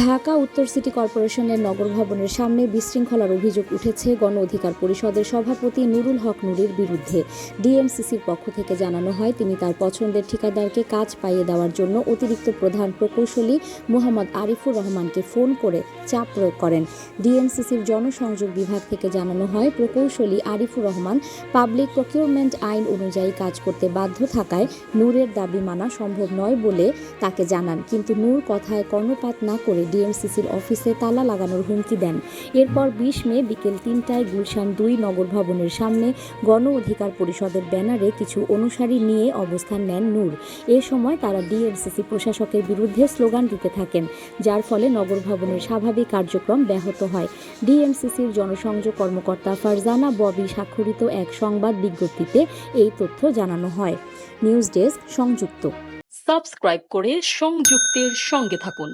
ঢাকা উত্তর সিটি কর্পোরেশনের নগর ভবনের সামনে বিশৃঙ্খলার অভিযোগ উঠেছে গণ অধিকার পরিষদের সভাপতি নুরুল হক নুরির বিরুদ্ধে। ডিএমসিসির পক্ষ থেকে জানানো হয়, তিনি তার পছন্দের ঠিকাদারকে কাজ পাইয়ে দেওয়ার জন্য অতিরিক্ত প্রধান প্রকৌশলী মোহাম্মদ আরিফুর রহমানকে ফোন করে চাপ প্রয়োগ করেন। ডিএমসিসির জনসংযোগ বিভাগ থেকে জানানো হয়, প্রকৌশলী আরিফুর রহমান পাবলিক প্রকিউরমেন্ট আইন অনুযায়ী কাজ করতে বাধ্য থাকায় নূরের দাবি মানা সম্ভব নয় বলে তাকে জানান। কিন্তু নূর কথায় কর্ণপাত না করে ডিএমসিসির অফিসে তালা লাগানোর হুমকি দেন। এরপর বিশ মে বিকেল তিনটায় গুলশান দুই নগর ভবনের সামনে গণ অধিকার পরিষদের ব্যানারে কিছু অনুসারী নিয়ে অবস্থান নেন নূর। এ সময় তারা ডিএমসিসি প্রশাসকের বিরুদ্ধে স্লোগান দিতে থাকেন, যার ফলে নগর ভবনের স্বাভাবিক কার্যক্রম ব্যাহত হয়। ডিএমসিসির জনসংযোগ কর্মকর্তা ফারজানা ববি স্বাক্ষরিত এক সংবাদ বিজ্ঞপ্তিতে এই তথ্য জানানো হয়। নিউজ ডেস্ক সংযুক্ত। সাবস্ক্রাইব করে সংযুক্তের সঙ্গে থাকুন।